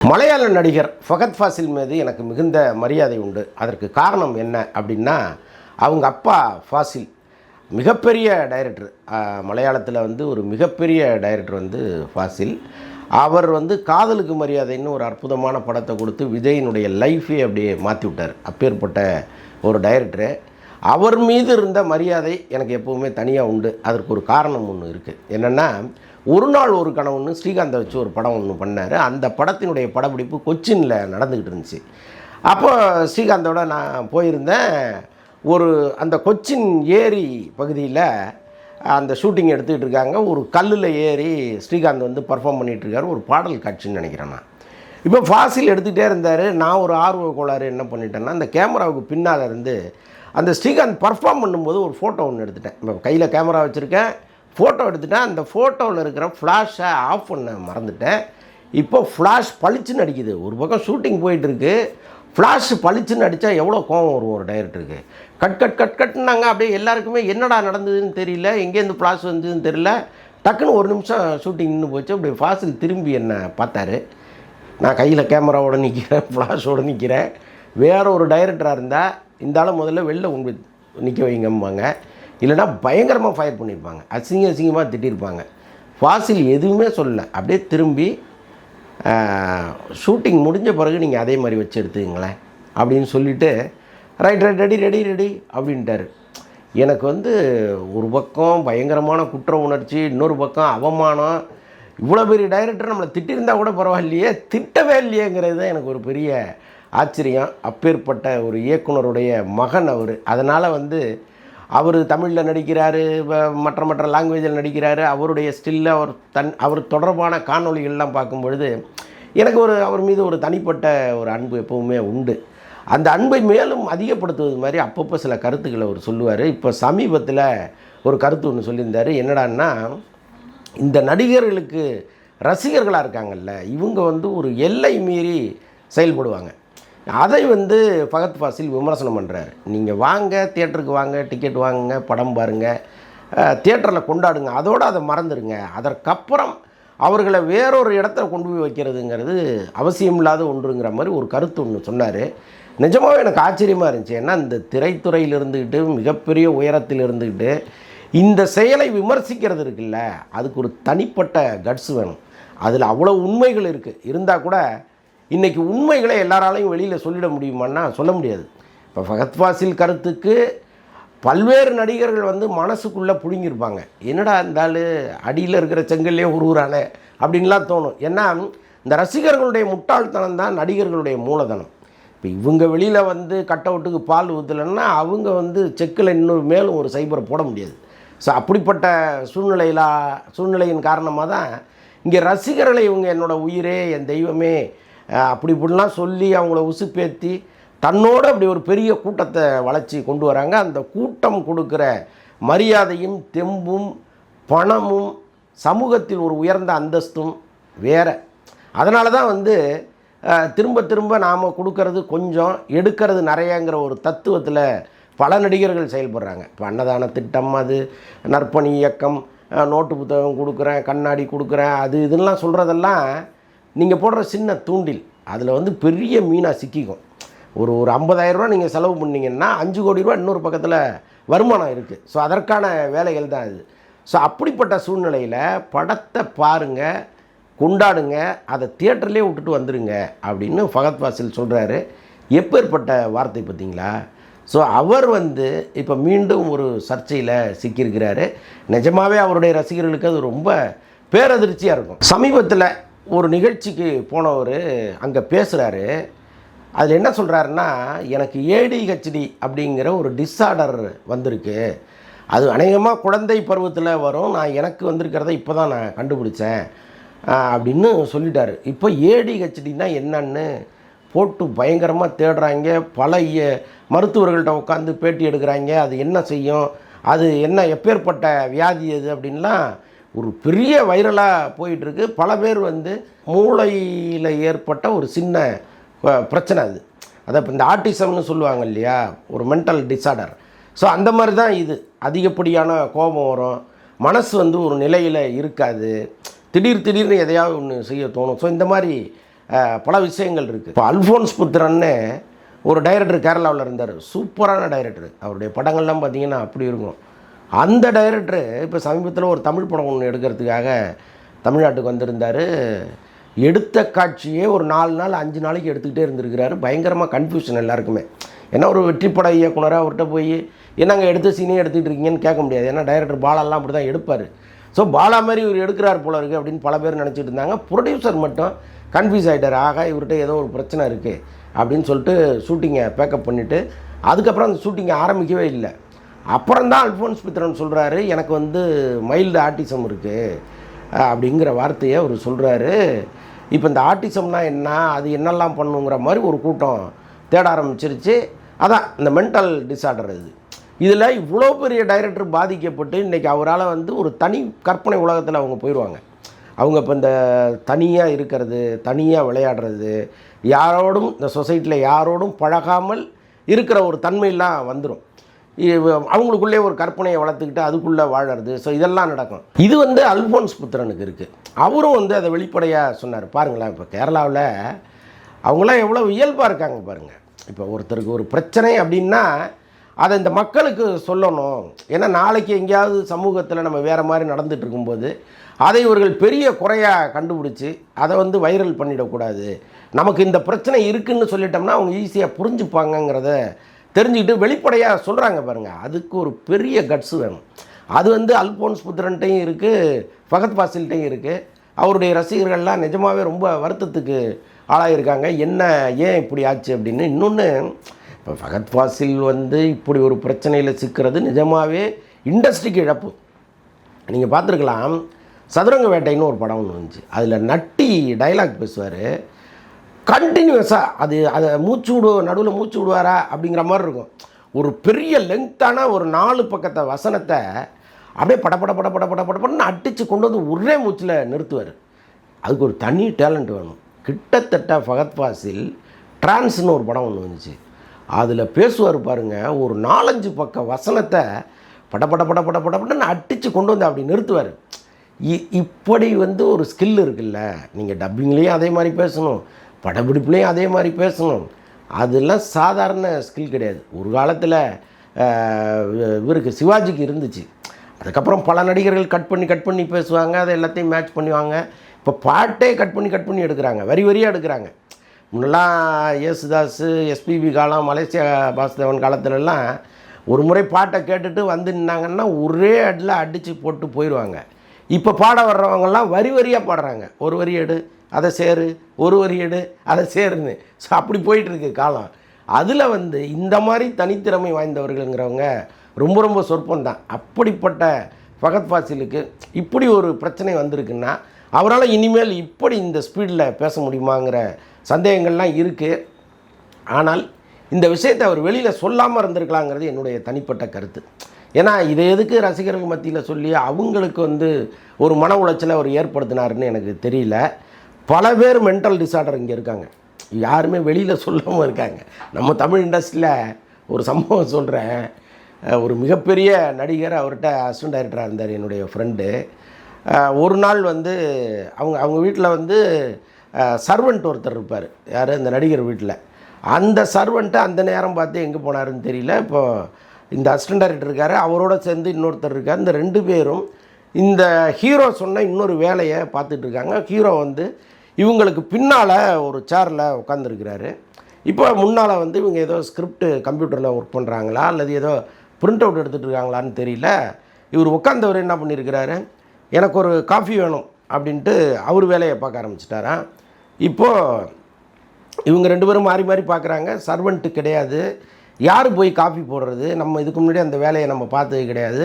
மலையாள நடிகர் ஃபகத் ஃபாசில் மீது எனக்கு மிகுந்த மரியாதை உண்டு. அதற்கு காரணம் என்ன அப்படின்னா அவங்க அப்பா ஃபாசில் மிகப்பெரிய டைரக்டர் மலையாளத்தில் வந்து ஒரு மிகப்பெரிய டைரக்டர் வந்து ஃபாசில். அவர் வந்து காதலுக்கு மரியாதைன்னு ஒரு அற்புதமான படத்தை கொடுத்து விஜயினுடைய லைஃபே அப்படியே மாற்றி விட்டார் அப்பேற்பட்ட ஒரு டைரக்டரு அவர் மீது இருந்த மரியாதை எனக்கு எப்போவுமே தனியாக உண்டு. அதற்கு ஒரு காரணம் ஒன்று இருக்குது என்னென்னா ஒரு நாள் ஒரு கனவுன்னு ஸ்ரீகாந்தை வச்சு ஒரு படம் ஒன்று பண்ணார். அந்த படத்தினுடைய படப்பிடிப்பு கொச்சினில் நடந்துக்கிட்டு இருந்துச்சு. அப்போ ஸ்ரீகாந்தோட நான் போயிருந்தேன். ஒரு அந்த கொச்சின் ஏரி பகுதியில் அந்த ஷூட்டிங் எடுத்துக்கிட்டு இருக்காங்க. ஒரு கல்லில் ஏறி ஸ்ரீகாந்த் வந்து பர்ஃபார்ம் பண்ணிகிட்ருக்காரு ஒரு பாடல் காட்சின்னு நினைக்கிறேன் நான். இப்போ ஃபாசில் எடுத்துகிட்டே இருந்தார். நான் ஒரு ஆர்வ கோளாறு என்ன பண்ணிட்டேன்னா அந்த கேமராவுக்கு பின்னால் இருந்து அந்த ஸ்ரீகாந்த் பர்ஃபார்ம் பண்ணும்போது ஒரு ஃபோட்டோ ஒன்று எடுத்துட்டேன். இப்போ கையில் கேமரா வச்சுருக்கேன். ஃபோட்டோ எடுத்துட்டேன். அந்த ஃபோட்டோவில் இருக்கிற ஃப்ளாஷை ஆஃப் பண்ண மறந்துட்டேன். இப்போ ஃப்ளாஷ் பளிச்சுன்னு அடிக்குது. ஒரு பக்கம் ஷூட்டிங் போயிட்டுருக்கு. ஃப்ளாஷ் பளிச்சுன்னு அடித்தா எவ்வளோ கோவம் வரும் ஒரு டைரக்டருக்கு கட் கட் கட் கட்னாங்க. அப்படியே எல்லாருக்குமே என்னடா நடந்ததுன்னு தெரியல. எங்கேருந்து ஃப்ளாஷ் வந்ததுன்னு தெரியல. டக்குன்னு ஒரு நிமிஷம் ஷூட்டிங் நின்று போச்சு. அப்படி ஃபாஸ்ட்டுக்கு திரும்பி என்னை பார்த்தாரு. நான் கையில் கேமராவோட நிற்கிறேன் ஃப்ளாஷோடு நிற்கிறேன் வேறு ஒரு டைரக்டராக இருந்தால் இந்த ஆளை முதல்ல வெளில கொண்டு நிற்க வைங்கம்பாங்க. இல்லைன்னா பயங்கரமாக ஃபயர் பண்ணியிருப்பாங்க. அசிங்க அசிங்கமாக திட்டிருப்பாங்க. ஃபாசில் எதுவுமே சொல்லலை. அப்படியே திரும்பி ஷூட்டிங் முடிஞ்ச பிறகு நீங்கள் அதே மாதிரி வச்சு எடுத்துக்கங்களேன். அப்படின்னு சொல்லிவிட்டு right right ready ready ready அப்படின்ட்டார். எனக்கு வந்து ஒரு பக்கம் பயங்கரமான குற்ற உணர்ச்சி இன்னொரு பக்கம் அவமானம். இவ்வளோ பெரிய டைரக்டர் நம்மளை திட்டிருந்தா கூட பரவாயில்லையே திட்டவே இல்லையேங்கிறது தான் எனக்கு ஒரு பெரிய ஆச்சரியம். அப்பேற்பட்ட ஒரு இயக்குனருடைய மகன் அவர். அதனால் வந்து அவர் தமிழில் நடிக்கிறார் மற்ற மற்ற லாங்குவேஜில் நடிக்கிறாரு அவருடைய ஸ்டில்ல அவர் தன் அவர் தொடர்பான காணொளிகள்லாம் பார்க்கும் பொழுது எனக்கு ஒரு அவர் மீது ஒரு தனிப்பட்ட ஒரு அன்பு எப்பவுமே உண்டு. அந்த அன்பை மேலும் அதிகப்படுத்துவது மாதிரி அப்பப்போ சில கருத்துக்களை அவர் சொல்லுவார். இப்போ சமீபத்தில் ஒரு கருத்து ஒன்று சொல்லியிருந்தார். என்னடான்னா இந்த நடிகர்களுக்கு ரசிகர்களாக இருக்காங்கல்ல இவங்க வந்து ஒரு எல்லை மீறி செயல்படுவாங்க. அதை வந்து ஃபகத் ஃபாசில் விமர்சனம் பண்ணுறாரு நீங்கள் வாங்க தியேட்டருக்கு வாங்க டிக்கெட் வாங்குங்க படம் பாருங்கள் தியேட்டரில் கொண்டாடுங்க அதோடு அதை மறந்துடுங்க அதற்கப்புறம் அவர்களை வேறொரு இடத்துல கொண்டு போய் வைக்கிறதுங்கிறது அவசியம் இல்லாத ஒன்றுங்கிற மாதிரி ஒரு கருத்து ஒன்று சொன்னார். நிஜமாகவே எனக்கு ஆச்சரியமாக இருந்துச்சு. ஏன்னா இந்த திரைத்துறையில் இருந்துக்கிட்டு மிகப்பெரிய உயரத்தில் இருந்துக்கிட்டு இந்த செயலை விமர்சிக்கிறது இருக்குல்ல அதுக்கு ஒரு தனிப்பட்ட கட்ஸ் வேணும். அதில் அவ்வளோ உண்மைகள் இருக்குது இருந்தால் கூட இன்றைக்கி உண்மைகளை எல்லாராலையும் வெளியில் சொல்லிட முடியுமான்னா சொல்ல முடியாது. இப்போ ஃபகத் ஃபாசில் கருத்துக்கு பல்வேறு நடிகர்கள் வந்து மனசுக்குள்ளே புழுங்கியிருப்பாங்க என்னடா இருந்தாலும் அடியில் இருக்கிற செங்கல்லே உருவுறானே அப்படின்லாம் தோணும். ஏன்னா இந்த ரசிகர்களுடைய முட்டாள்தனம் தான் நடிகர்களுடைய மூலதனம். இப்போ இவங்க வெளியில் வந்து கட் அவுட்டுக்கு பால் ஊற்றலைன்னா அவங்க வந்து செக்கில் இன்னொரு மேலும் ஒரு சைபரை போட முடியாது. ஸோ அப்படிப்பட்ட சூழ்நிலையிலா சூழ்நிலையின் காரணமாக தான் இங்கே ரசிகர்களை இவங்க என்னோடய உயிரே என் தெய்வமே அப்படி இப்படிலாம் சொல்லி அவங்கள உசுப்பேத்தி தன்னோட அப்படி ஒரு பெரிய கூட்டத்தை வளர்ச்சி கொண்டு வராங்க. அந்த கூட்டம் கொடுக்குற மரியாதையும் தெம்பும் பணமும் சமூகத்தில் ஒரு உயர்ந்த அந்தஸ்தும் வேற. அதனால தான் வந்து திரும்ப திரும்ப நாம் கொடுக்கறது கொஞ்சம் எடுக்கிறது நிறையங்கிற ஒரு தத்துவத்தில் பல நடிகர்கள் செயல்படுறாங்க. இப்போ அன்னதான திட்டம் அது நற்பணி இயக்கம் நோட்டு புத்தகம் கொடுக்குறேன் கண்ணாடி கொடுக்குறேன் அது இதெல்லாம் சொல்கிறதெல்லாம் நீங்கள் போடுற சின்ன தூண்டில் அதில் வந்து பெரிய மீனாக சிக்கிக்கும். ஒரு ஒரு 50000 ரூபா நீங்கள் செலவு பண்ணீங்கன்னா அஞ்சு கோடி ரூபா இன்னொரு பக்கத்தில் வருமானம் இருக்குது ஸோ அதற்கான வேலைகள் தான் இது. ஸோ அப்படிப்பட்ட சூழ்நிலையில் படத்தை பாருங்கள் கொண்டாடுங்க அதை தியேட்டர்லேயே விட்டுட்டு வந்துடுங்க அப்படின்னு ஃபகத் வாசில் சொல்கிறாரு எப்பேற்பட்ட வார்த்தை பார்த்தீங்களா? ஸோ அவர் வந்து இப்போ மீண்டும் ஒரு சர்ச்சையில் சிக்கியிருக்கிறாரு. நிஜமாவே அவருடைய ரசிகர்களுக்கு அது ரொம்ப பேரதிர்ச்சியாக இருக்கும். சமீபத்தில் ஒரு நிகழ்ச்சிக்கு போனவர் அங்கே பேசுகிறாரு அதில் என்ன சொல்கிறாருன்னா எனக்கு ஏடிஹெச்டி அப்படிங்கிற ஒரு டிஸார்டர் வந்திருக்கு. அது அநேகமாக குழந்தை பருவத்தில் வரும். நான் எனக்கு வந்திருக்கிறத இப்போ தான் நான் கண்டுபிடிச்சேன். அப்படின்னு சொல்லிட்டாரு. இப்போ ஏடிஹெச்டினா என்னன்னு போட்டு பயங்கரமாக தேடுறாங்க. பல மருத்துவர்கள்ட்ட உட்காந்து பேட்டி எடுக்கிறாங்க. அது என்ன செய்யும்? அது என்ன எப்பேற்பட்ட வியாதி அது அப்படின்லாம் ஒரு பெரிய வைரலாக போயிட்டுருக்கு. பல பேர் வந்து மூளையில் ஏற்பட்ட ஒரு சின்ன பிரச்சனை அது. அதை இப்போ இந்த ஆர்டிசம்னு சொல்லுவாங்க இல்லையா? ஒரு மென்டல் டிஸார்டர் ஸோ அந்த மாதிரி தான் இது. அதிகப்படியான கோபம் வரும். மனசு வந்து ஒரு நிலையில் இருக்காது. திடீர் திடீர்னு எதையாவது ஒன்று செய்ய தோணும். ஸோ இந்த மாதிரி பல விஷயங்கள் இருக்குது இப்போ அல்ஃபோன்ஸ் புத்திரன்னு ஒரு டைரக்டர் கேரளாவில் இருந்தார். சூப்பரான டைரக்டர் அவருடைய படங்கள்லாம் பார்த்தீங்கன்னா அப்படி இருக்கும். அந்த டைரக்டரு இப்போ சமீபத்தில் ஒரு தமிழ் படம் ஒன்று எடுக்கிறதுக்காக தமிழ்நாட்டுக்கு வந்திருந்தார். எடுத்த காட்சியே ஒரு நாலு நாள் அஞ்சு நாளைக்கு எடுத்துக்கிட்டே இருந்திருக்கிறாரு. பயங்கரமாக கன்ஃபியூஷன் எல்லாருக்குமே. ஏன்னா ஒரு வெற்றிப்பட இயக்குனராக அவர்கிட்ட போய் என்னங்க எடுத்த சீனே எடுத்துக்கிட்டு இருக்கீங்கன்னு கேட்க முடியாது. ஏன்னா டைரக்டர் பாலாலாம் அப்படி தான் எடுப்பார். ஸோ பாலா மாதிரி இவர் எடுக்கிறார் போல இருக்குது அப்படின்னு பல பேர் நினச்சிட்டு இருந்தாங்க. ப்ரொடியூசர் மட்டும் கன்ஃபியூஸ் ஆகிட்டார் ஆக இவர்கிட்ட ஏதோ ஒரு பிரச்சனை இருக்குது அப்படின்னு சொல்லிட்டு ஷூட்டிங்கை பேக்கப் பண்ணிவிட்டு அதுக்கப்புறம் அந்த ஷூட்டிங்கை ஆரம்பிக்கவே இல்லை. அப்புறம் தான் அல்ஃபோன்ஸ் பித்ரன் சொல்கிறாரு எனக்கு வந்து மைல்டு ஆர்டிசம் இருக்குது அப்படிங்கிற வார்த்தையை அவர் சொல்கிறாரு இப்போ இந்த ஆர்டிசம்னா என்ன அது என்னெல்லாம் பண்ணுங்கிற மாதிரி ஒரு கூட்டம் தேட ஆரம்பிச்சிருச்சு. அதான் இந்த மென்டல் டிஸார்டர் இது. இதில் இவ்வளோ பெரிய டைரக்டர் பாதிக்கப்பட்டு இன்றைக்கி அவரால் வந்து ஒரு தனி கற்பனை உலகத்தில் அவங்க போயிடுவாங்க அவங்க இப்போ இந்த தனியாக இருக்கிறது தனியாக விளையாடுறது யாரோடும் இந்த சொசைட்டியில் யாரோடும் பழகாமல் இருக்கிற ஒரு தன்மையெல்லாம் வந்துடும் அவங்களுக்குள்ளே ஒரு கற்பனையை வளர்த்துக்கிட்டு அதுக்குள்ளே வாழறது. ஸோ இதெல்லாம் நடக்கும். இது வந்து அல்போன்ஸ் புத்திரனுக்கு இருக்குது அவரும் வந்து அதை வெளிப்படையாக சொன்னார். பாருங்களேன் இப்போ கேரளாவில் அவங்களாம் எவ்வளோ இயல்பாக இருக்காங்க பாருங்கள் இப்போ ஒருத்தருக்கு ஒரு பிரச்சனை அப்படின்னா அதை இந்த மக்களுக்கு சொல்லணும். ஏன்னா நாளைக்கு எங்கேயாவது சமூகத்தில் நம்ம வேறு மாதிரி நடந்துட்டு இருக்கும்போது அதை இவர்கள் பெரிய குறையாக கண்டுபிடிச்சி அதை வந்து வைரல் பண்ணிடக்கூடாது. நமக்கு இந்த பிரச்சனை இருக்குதுன்னு சொல்லிட்டோம்னா அவங்க ஈஸியாக புரிஞ்சுப்பாங்கங்கிறத தெரிஞ்சுக்கிட்டு வெளிப்படையாக சொல்கிறாங்க பாருங்கள் அதுக்கு ஒரு பெரிய கட்ஸ் வேணும். அது வந்து அல்போன்ஸ் புத்திரன்ட்டையும் இருக்குது ஃபகத் பாசில்ட்டையும் இருக்குது அவருடைய ரசிகர்கள்லாம் நிஜமாகவே ரொம்ப வருத்தத்துக்கு ஆளாயிருக்காங்க. என்ன ஏன் இப்படி ஆச்சு அப்படின்னு. இன்னொன்று இப்போ ஃபகத் ஃபாசில் வந்து இப்படி ஒரு பிரச்சனையில் சிக்கிறது நிஜமாகவே இண்டஸ்ட்ரிக்கு இழப்பு. நீங்கள் பார்த்துருக்கலாம் சதுரங்க வேட்டைன்னு ஒரு படம் ஒன்று வந்துச்சு. அதில் நட்டி டைலாக் பேசுவார். கண்டினியூஸாக அது அதை மூச்சு விடு நடுவில் மூச்சு விடுவாரா அப்படிங்கிற மாதிரி இருக்கும். ஒரு பெரிய லெங்க்தான ஒரு நாலு பக்கத்தை வசனத்தை அப்படியே பட பட பட பட பட படப்படன்னு அடித்து கொண்டு வந்து ஒரே மூச்சில் நிறுத்துவார். அதுக்கு ஒரு தனி டேலண்ட் வேணும். கிட்டத்தட்ட ஃபகத் ஃபாசில் ட்ரான்ஸ்னு ஒரு படம் ஒன்று வந்துச்சு. அதில் பேசுவார் பாருங்கள் ஒரு நாலஞ்சு பக்க வசனத்தை பட பட பட பட பட படன்னு அடித்து கொண்டு வந்து அப்படி நிறுத்துவார். இ- இப்படி வந்து ஒரு ஸ்கில் இருக்குல்ல நீங்கள் டப்பிங்லேயும் அதே மாதிரி பேசணும். படப்பிடிப்புலேயும் அதே மாதிரி பேசணும். அதெல்லாம் சாதாரண ஸ்கில் கிடையாது. ஒரு காலத்தில் இவருக்கு சிவாஜிக்கு இருந்துச்சு. அதுக்கப்புறம் பல நடிகர்கள் கட் பண்ணி கட் பண்ணி பேசுவாங்க. அதை எல்லாத்தையும் மேட்ச் பண்ணுவாங்க. இப்போ பாட்டே கட் பண்ணி கட் பண்ணி எடுக்கிறாங்க. வரி வரியாக எடுக்கிறாங்க. முன்னெல்லாம் யேசுதாஸ் எஸ்பிபி காலம் மலேசியா பாசுதேவன் காலத்துலலாம் ஒரு முறை பாட்டை கேட்டுட்டு வந்து நின்னாங்கன்னா ஒரே அடியில் அடித்து போட்டு போயிடுவாங்க இப்போ பாட வர்றவங்கெல்லாம் வரி வரியாக பாடுறாங்க. ஒரு வரி எடு அதை சேரு ஒரு வரி எடு அதை சேருன்னு. ஸோ அப்படி போயிட்டுருக்கு காலம். அதில் வந்து இந்த மாதிரி தனித்திறமை வாய்ந்தவர்களுங்கிறவங்க ரொம்ப ரொம்ப சொற்பம் தான் அப்படிப்பட்ட ஃபகத் ஃபாசிலுக்கு இப்படி ஒரு பிரச்சனை வந்திருக்குன்னா அவரால் இனிமேல் இப்படி இந்த ஸ்பீடில் பேச முடியுமாங்கிற சந்தேகங்கள்லாம் இருக்குது ஆனால் இந்த விஷயத்தை அவர் வெளியில் சொல்லாமல் இருந்திருக்கலாங்கிறது என்னுடைய தனிப்பட்ட கருத்து. ஏன்னா இதை எதுக்கு ரசிகர்கள் மத்தியில் சொல்லி அவங்களுக்கு வந்து ஒரு மன உளைச்சலை அவர் ஏற்படுத்தினாருன்னு எனக்கு தெரியல. பல பேர் மென்டல் டிசார்டர் இங்கே இருக்காங்க. யாருமே வெளியில் சொல்லாமல் இருக்காங்க. நம்ம தமிழ் இண்டஸ்ட்ரியில் ஒரு சம்பவம் சொல்கிறேன் ஒரு மிகப்பெரிய நடிகர் அவர்கிட்ட அசிஸ்டன்ட் டைரக்டராக இருந்தார் என்னுடைய ஃப்ரெண்டு ஒரு நாள் வந்து அவங்க அவங்க வீட்டில் வந்து சர்வெண்ட் ஒருத்தர் இருப்பார். யார்? இந்த நடிகர் வீட்டில் அந்த சர்வெண்ட்டு அந்த நேரம் பார்த்து எங்கே போனாருன்னு தெரியல. இப்போ இந்த அசிஸ்டன்ட் டைரக்டர் இருக்கார் அவரோட சேர்ந்து இன்னொருத்தர் இருக்கார். இந்த ரெண்டு பேரும் இந்த ஹீரோ சொன்ன இன்னொரு வேலையை பார்த்துட்டு இருக்காங்க. ஹீரோ வந்து இவங்களுக்கு பின்னால் ஒரு சேரில் உட்காந்துருக்கிறாரு இப்போ முன்னால் வந்து இவங்க ஏதோ ஸ்கிரிப்ட் கம்ப்யூட்டரில் ஒர்க் பண்ணுறாங்களா அல்லது ஏதோ பிரிண்ட் அவுட் எடுத்துகிட்டு இருக்காங்களான்னு தெரியல. இவர் உட்காந்தவர் என்ன பண்ணியிருக்கிறாரு? எனக்கு ஒரு காஃபி வேணும் அப்படின்ட்டு அவர் வேலையை பார்க்க ஆரம்பிச்சிட்டாராம் இப்போது இவங்க ரெண்டு பேரும் மாறி மாறி பார்க்குறாங்க. சர்வெண்ட்டு கிடையாது. யார் போய் காஃபி போடுறது? நம்ம இதுக்கு முன்னாடி அந்த வேலையை நம்ம பார்த்தது கிடையாது.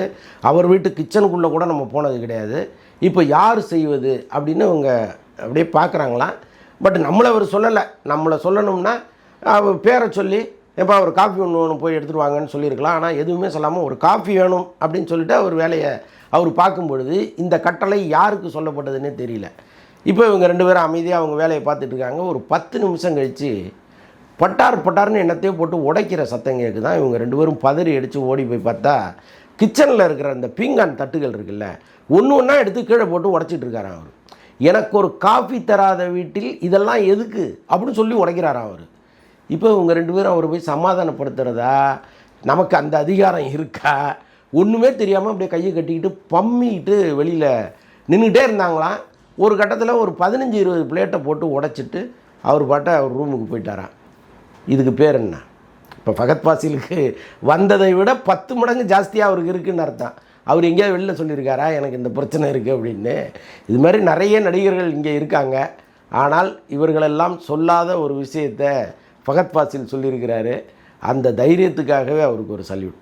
அவர் வீட்டு கிச்சனுக்குள்ளே கூட நம்ம போனது கிடையாது. இப்போ யார் செய்வது? அப்படின்னு அவங்க அப்படியே பார்க்குறாங்களாம் பட் நம்மளை அவர் சொல்லலை. நம்மளை சொல்லணும்னா அவர் பேரை சொல்லி எப்போ அவர் காஃபி ஒன்று ஒன்று போய் எடுத்துகிட்டு வாங்கன்னு சொல்லியிருக்கலாம். ஆனால் எதுவுமே சொல்லாமல் ஒரு காஃபி வேணும் அப்படின்னு சொல்லிட்டு அவர் வேலையை அவர் பார்க்கும் பொழுது இந்த கட்டளை யாருக்கு சொல்லப்பட்டதுன்னே தெரியல. இப்போ இவங்க ரெண்டு பேரும் அமைதியாக அவங்க வேலையை பார்த்துட்ருக்காங்க ஒரு பத்து நிமிஷம் கழித்து பட்டார் பட்டார்னு என்னத்தையோ போட்டு உடைக்கிற சத்தம் கேட்குதான் இவங்க ரெண்டு பேரும் பதறி அடித்து ஓடி போய் பார்த்தா கிச்சனில் இருக்கிற அந்த பீங்கான் தட்டுகள் இருக்குல்ல ஒன்று ஒன்றா எடுத்து கீழே போட்டு உடச்சிட்டு இருக்காராம் அவர். எனக்கு ஒரு காஃபி தராத வீட்டில் இதெல்லாம் எதுக்கு அப்படின்னு சொல்லி உடைக்கிறாராம் அவர். இப்போ இவங்க ரெண்டு பேரும் அவரை போய் சமாதானப்படுத்துகிறதா நமக்கு அந்த அதிகாரம் இருக்கா? ஒன்றுமே தெரியாமல் அப்படியே கையை கட்டிக்கிட்டு பம்மிக்கிட்டு வெளியில் நின்றுக்கிட்டே இருந்தாங்களாம் ஒரு கட்டத்தில் ஒரு பதினஞ்சு இருபது பிளேட்டை போட்டு உடைச்சிட்டு அவர் பாட்டை அவர் ரூமுக்கு போயிட்டாரான் இதுக்கு பேர் என்ன? இப்போ ஃபகத் பாசிலுக்கு வந்ததை விட பத்து மடங்கு ஜாஸ்தியாக அவருக்கு இருக்குன்னு அர்த்தம். அவர் எங்கேயாவது வெளில சொல்லியிருக்காரா? எனக்கு இந்த பிரச்சனை இருக்குது அப்படின்னு. இது மாதிரி நிறைய நடிகர்கள் இங்கே இருக்காங்க. ஆனால் இவர்களெல்லாம் சொல்லாத ஒரு விஷயத்தை ஃபகத் பாசில் சொல்லியிருக்கிறாரு. அந்த தைரியத்துக்காகவே அவருக்கு ஒரு சல்யூட்.